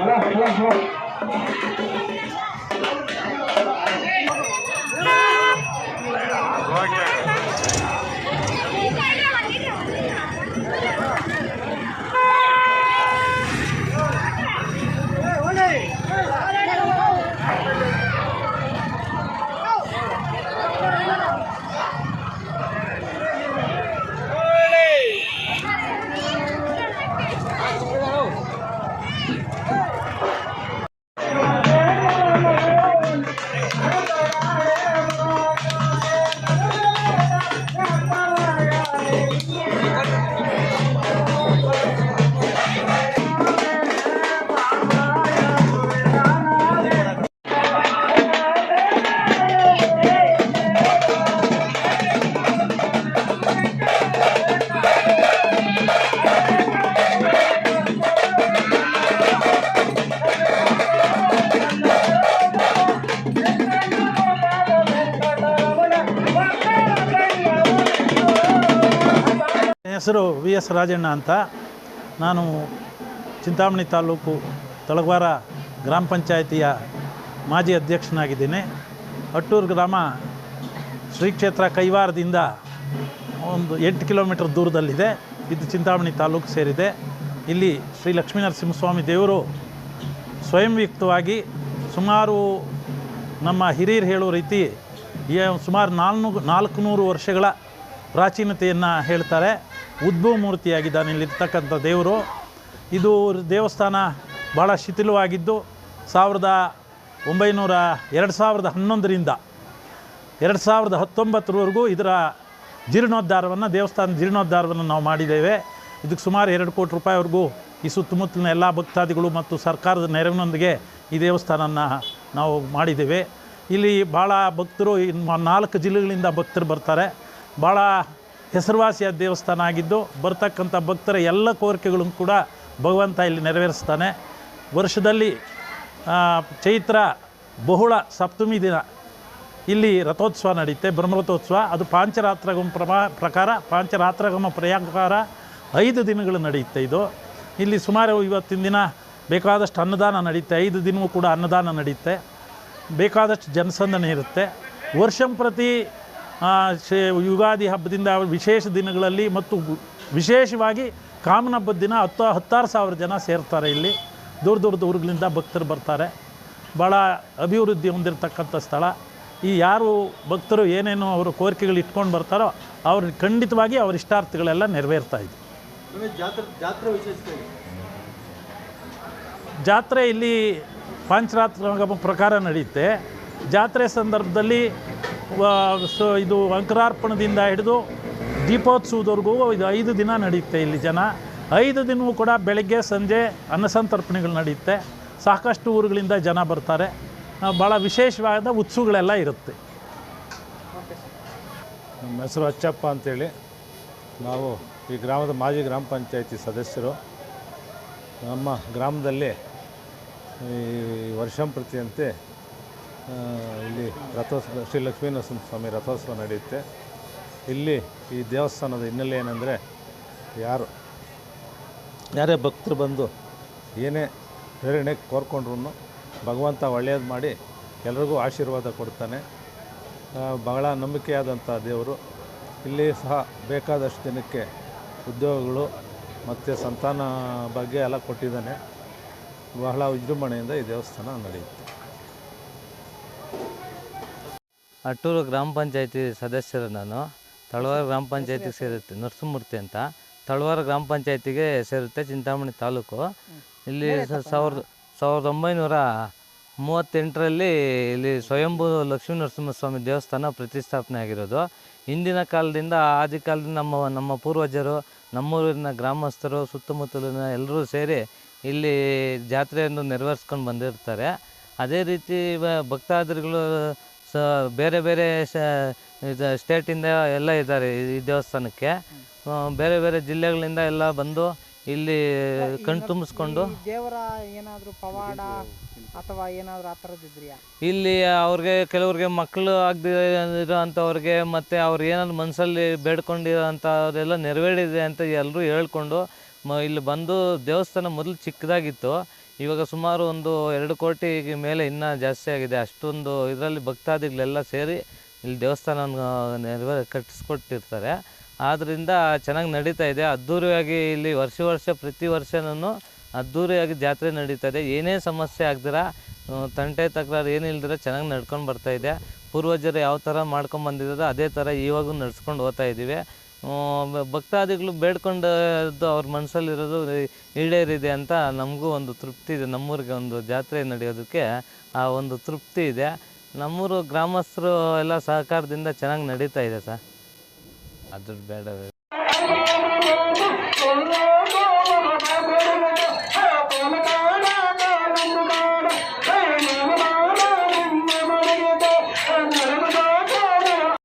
好了，好了，好了。ಹೆಸರು V S Rajanna ಅಂತ. ನಾನು ಚಿಂತಾಮಣಿ ತಾಲೂಕು ತಳಗವಾರ ಗ್ರಾಮ ಪಂಚಾಯಿತಿಯ ಮಾಜಿ ಅಧ್ಯಕ್ಷನಾಗಿದ್ದೇನೆ. ಅಟ್ಟೂರು ಗ್ರಾಮ ಶ್ರೀ ಕ್ಷೇತ್ರ ಕೈವಾರದಿಂದ ಒಂದು ಎಂಟು ಕಿಲೋಮೀಟರ್ ದೂರದಲ್ಲಿದೆ. ಇದು ಚಿಂತಾಮಣಿ ತಾಲೂಕು ಸೇರಿದೆ. ಇಲ್ಲಿ ಶ್ರೀ ಲಕ್ಷ್ಮೀನರಸಿಂಹಸ್ವಾಮಿ ದೇವರು ಸ್ವಯಂಯುಕ್ತವಾಗಿ ಸುಮಾರು ನಮ್ಮ ಹಿರಿಯರು ಹೇಳೋ ರೀತಿ ಸುಮಾರು ನಾಲ್ನೂರು ನಾಲ್ಕುನೂರು ವರ್ಷಗಳ ಪ್ರಾಚೀನತೆಯನ್ನು ಹೇಳ್ತಾರೆ. ಉದ್ಭವ ಮೂರ್ತಿಯಾಗಿದ್ದಾನೆ ಇಲ್ಲಿರ್ತಕ್ಕಂಥ ದೇವರು. ಇದು ದೇವಸ್ಥಾನ ಭಾಳ ಶಿಥಿಲವಾಗಿದ್ದು, ಸಾವಿರದ ಒಂಬೈನೂರ ಎರಡು ಸಾವಿರದ ಹನ್ನೊಂದರಿಂದ ಎರಡು ಸಾವಿರದ ಹತ್ತೊಂಬತ್ತರವರೆಗೂ ಇದರ ಜೀರ್ಣೋದ್ಧಾರವನ್ನು, ದೇವಸ್ಥಾನದ ಜೀರ್ಣೋದ್ಧಾರವನ್ನು ನಾವು ಮಾಡಿದ್ದೇವೆ. ಇದಕ್ಕೆ ಸುಮಾರು ಎರಡು ಕೋಟಿ ರೂಪಾಯಿವರೆಗೂ ಈ ಸುತ್ತಮುತ್ತಲಿನ ಎಲ್ಲ ಭಕ್ತಾದಿಗಳು ಮತ್ತು ಸರ್ಕಾರದ ನೆರವಿನೊಂದಿಗೆ ಈ ದೇವಸ್ಥಾನನ ನಾವು ಮಾಡಿದ್ದೇವೆ. ಇಲ್ಲಿ ಭಾಳ ಭಕ್ತರು ನಾಲ್ಕು ಜಿಲ್ಲೆಗಳಿಂದ ಭಕ್ತರು ಬರ್ತಾರೆ. ಭಾಳ ಹೆಸರುವಾಸಿಯಾದ ದೇವಸ್ಥಾನ ಆಗಿದ್ದು ಬರ್ತಕ್ಕಂಥ ಭಕ್ತರ ಎಲ್ಲ ಕೋರಿಕೆಗಳನ್ನು ಕೂಡ ಭಗವಂತ ಇಲ್ಲಿ ನೆರವೇರಿಸ್ತಾನೆ. ವರ್ಷದಲ್ಲಿ ಚೈತ್ರ ಬಹುಳ ಸಪ್ತಮಿ ದಿನ ಇಲ್ಲಿ ರಥೋತ್ಸವ ನಡೆಯುತ್ತೆ ಬ್ರಹ್ಮರಥೋತ್ಸವ ಅದು ಪಾಂಚರಾತ್ರಗಮ ಪ್ರಮಾ ಪ್ರಕಾರ ಪಾಂಚರಾತ್ರಗಮ ಪ್ರಕಾರ ಐದು ದಿನಗಳು ನಡೆಯುತ್ತೆ ಇದು. ಇಲ್ಲಿ ಸುಮಾರು ಇವತ್ತಿನ ದಿನ ಬೇಕಾದಷ್ಟು ಅನ್ನದಾನ ನಡೆಯುತ್ತೆ ಐದು ದಿನವೂ ಕೂಡ ಅನ್ನದಾನ ನಡೆಯುತ್ತೆ ಬೇಕಾದಷ್ಟು ಜನಸಂದಣಿ ಇರುತ್ತೆ. ವರ್ಷಂಪ್ರತಿ ಆ, ಶೇ ಯುಗಾದಿ ಹಬ್ಬದಿಂದ ವಿಶೇಷ ದಿನಗಳಲ್ಲಿ ಮತ್ತು ವಿಶೇಷವಾಗಿ ಕಾಮನ ಹಬ್ಬದ ದಿನ ಹತ್ತು ಹತ್ತಾರು ಸಾವಿರ ಜನ ಸೇರ್ತಾರೆ ಇಲ್ಲಿ. ದೂರ ದೂರದ ಊರುಗಳಿಂದ ಭಕ್ತರು ಬರ್ತಾರೆ. ಭಾಳ ಅಭಿವೃದ್ಧಿ ಹೊಂದಿರತಕ್ಕಂಥ ಸ್ಥಳ. ಈ ಯಾರು ಭಕ್ತರು ಏನೇನು ಅವರು ಕೋರಿಕೆಗಳು ಇಟ್ಕೊಂಡು ಬರ್ತಾರೋ ಅವ್ರ ಖಂಡಿತವಾಗಿ ಅವ್ರ ಇಷ್ಟಾರ್ಥಗಳೆಲ್ಲ ನೆರವೇರ್ತಾ ಇದೆ. ಜಾತ್ರೆ ಜಾತ್ರೆ ವಿಶೇಷತೆ ಜಾತ್ರೆ ಇಲ್ಲಿ ಪಾಂಚರಾತ್ರ ಪ್ರಕಾರ ನಡೆಯುತ್ತೆ. ಜಾತ್ರೆ ಸಂದರ್ಭದಲ್ಲಿ ಸೊ ಇದು ಅಂಕರಾರ್ಪಣದಿಂದ ಹಿಡಿದು ದೀಪೋತ್ಸವದವರೆಗೂ ಇದು ಐದು ದಿನ ನಡೆಯುತ್ತೆ ಇಲ್ಲಿ ಜನ. ಐದು ದಿನವೂ ಕೂಡ ಬೆಳಗ್ಗೆ, ಸಂಜೆ ಅನ್ನಸಂತರ್ಪಣೆಗಳು ನಡೆಯುತ್ತೆ. ಸಾಕಷ್ಟು ಊರುಗಳಿಂದ ಜನ ಬರ್ತಾರೆ. ಭಾಳ ವಿಶೇಷವಾದ ಉತ್ಸವಗಳೆಲ್ಲ ಇರುತ್ತೆ. ನಮ್ಮ ಹೆಸರು ಅಚ್ಚಪ್ಪ ಅಂತೇಳಿ. ನಾವು ಈ ಗ್ರಾಮದ ಮಾಜಿ ಗ್ರಾಮ ಪಂಚಾಯತಿ ಸದಸ್ಯರು. ನಮ್ಮ ಗ್ರಾಮದಲ್ಲಿ ಈ ವರ್ಷಂಪ್ರತಿಯಂತೆ ಇಲ್ಲಿ ರಥೋತ್ಸವ, ಶ್ರೀ ಲಕ್ಷ್ಮೀನರಸಿಂಹ ಸ್ವಾಮಿ ರಥೋತ್ಸವ ನಡೆಯುತ್ತೆ. ಇಲ್ಲಿ ಈ ದೇವಸ್ಥಾನದ ಹಿನ್ನೆಲೆ ಏನಂದರೆ ಯಾರು, ಯಾರೇ ಭಕ್ತರು ಬಂದು ಏನೇ ಪ್ರೇರಣೆ ಕೋರ್ಕೊಂಡ್ರು ಭಗವಂತ ಒಳ್ಳೆಯದು ಮಾಡಿ ಎಲ್ರಿಗೂ ಆಶೀರ್ವಾದ ಕೊಡ್ತಾನೆ. ಬಹಳ ನಂಬಿಕೆಯಾದಂಥ ದೇವರು. ಇಲ್ಲಿ ಸಹ ಬೇಕಾದಷ್ಟು ದಿನಕ್ಕೆ ಉದ್ಯೋಗಗಳು ಮತ್ತು ಸಂತಾನ ಬಗ್ಗೆ ಎಲ್ಲ ಕೊಟ್ಟಿದ್ದಾನೆ. ಬಹಳ ವಿಜೃಂಭಣೆಯಿಂದ ಈ ದೇವಸ್ಥಾನ ನಡೆಯುತ್ತೆ. ಅಟ್ಟೂರು ಗ್ರಾಮ ಪಂಚಾಯತಿ ಸದಸ್ಯರು ನಾನು. ತಳವಾರ ಗ್ರಾಮ ಪಂಚಾಯತಿಗೆ ಸೇರುತ್ತೆ ನರಸಿಂಹಮೂರ್ತಿ ಅಂತ. ತಳವಾರ ಗ್ರಾಮ ಪಂಚಾಯತಿಗೆ ಸೇರುತ್ತೆ ಚಿಂತಾಮಣಿ ತಾಲೂಕು. ಇಲ್ಲಿ ಸಾವಿರದ ಸಾವಿರದ ಒಂಬೈನೂರ ಮೂವತ್ತೆಂಟರಲ್ಲಿ ಇಲ್ಲಿ ಸ್ವಯಂಭೂ ಲಕ್ಷ್ಮೀ ನರಸಿಂಹಸ್ವಾಮಿ ದೇವಸ್ಥಾನ ಪ್ರತಿಷ್ಠಾಪನೆ ಆಗಿರೋದು. ಹಿಂದಿನ ಕಾಲದಿಂದ ಆದಿ ಕಾಲದಿಂದ ನಮ್ಮ ನಮ್ಮ ಪೂರ್ವಜರು ನಮ್ಮೂರಿನ ಗ್ರಾಮಸ್ಥರು ಸುತ್ತಮುತ್ತಲಿನ ಎಲ್ಲರೂ ಸೇರಿ ಇಲ್ಲಿ ಜಾತ್ರೆಯನ್ನು ನೆರವೇರಿಸ್ಕೊಂಡು ಬಂದಿರ್ತಾರೆ. ಅದೇ ರೀತಿ ಭಕ್ತಾದಿಗಳು ಸ ಬೇರೆ ಬೇರೆ ಇದು ಸ್ಟೇಟಿಂದ ಎಲ್ಲ ಇದ್ದಾರೆ ಈ ದೇವಸ್ಥಾನಕ್ಕೆ. ಬೇರೆ ಬೇರೆ ಜಿಲ್ಲೆಗಳಿಂದ ಎಲ್ಲ ಬಂದು ಇಲ್ಲಿ ಕಣ್ ತುಂಬಿಸ್ಕೊಂಡು ದೇವರ ಏನಾದರೂ ಪವಾಡ ಅಥವಾ ಏನಾದರೂ ಆ ಇಲ್ಲಿ ಅವ್ರಿಗೆ ಕೆಲವ್ರಿಗೆ ಮಕ್ಕಳು ಆಗದಿರೋಂಥವ್ರಿಗೆ ಇರೋಂಥವ್ರಿಗೆ ಮತ್ತು ಅವ್ರು ಏನಾದ್ರು ಮನಸ್ಸಲ್ಲಿ ಬೇಡ್ಕೊಂಡಿರೋ ಅಂಥವ್ರೆಲ್ಲ ನೆರವೇರಿದೆ ಅಂತ ಎಲ್ಲರೂ ಹೇಳ್ಕೊಂಡು ಇಲ್ಲಿ ಬಂದು ದೇವಸ್ಥಾನ ಮೊದಲು ಚಿಕ್ಕದಾಗಿತ್ತು. ಇವಾಗ ಸುಮಾರು ಒಂದು ಎರಡು ಕೋಟಿ ಮೇಲೆ ಇನ್ನೂ ಜಾಸ್ತಿ ಆಗಿದೆ. ಅಷ್ಟೊಂದು ಇದರಲ್ಲಿ ಭಕ್ತಾದಿಗಳೆಲ್ಲ ಸೇರಿ ಇಲ್ಲಿ ದೇವಸ್ಥಾನವನ್ನು ನೆರವೇ ಕಟ್ಟಿಸ್ಕೊಟ್ಟಿರ್ತಾರೆ. ಆದ್ದರಿಂದ ಚೆನ್ನಾಗಿ ನಡೀತಾ ಇದೆ. ಅದ್ಧೂರಿಯಾಗಿ ಇಲ್ಲಿ ವರ್ಷ ವರ್ಷ ಪ್ರತಿ ವರ್ಷನೂ ಅದ್ಧೂರಿಯಾಗಿ ಜಾತ್ರೆ ನಡೀತಾ ಇದೆ. ಏನೇ ಸಮಸ್ಯೆ ಆಗ್ದಿರ ತಂಟೆ ತಕರಾರು ಏನಿಲ್ದಿರ ಚೆನ್ನಾಗಿ ನಡ್ಕೊಂಡು ಬರ್ತಾ ಇದೆ. ಪೂರ್ವಜರು ಯಾವ ಥರ ಮಾಡ್ಕೊಂಡು ಬಂದಿದ್ದಾರೆ ಅದೇ ಥರ ಇವಾಗೂ ನಡ್ಸ್ಕೊಂಡು ಹೋಗ್ತಾ ಇದ್ದೀವಿ ಭಕ್ತಾದಿಗಳು ಬೇಡ್ಕೊಂಡದ್ದು ಅವ್ರ ಮನಸ್ಸಲ್ಲಿರೋದು ಈಡೇರಿದೆ ಅಂತ ನಮಗೂ ಒಂದು ತೃಪ್ತಿ ಇದೆ. ನಮ್ಮೂರಿಗೆ ಒಂದು ಜಾತ್ರೆ ನಡೆಯೋದಕ್ಕೆ ಆ ಒಂದು ತೃಪ್ತಿ ಇದೆ. ನಮ್ಮೂರು ಗ್ರಾಮಸ್ಥರು ಎಲ್ಲ ಸಹಕಾರದಿಂದ ಚೆನ್ನಾಗಿ ನಡೀತಾ ಇದೆ ಸರ್. ಅದ್ರ ಬೇಡ.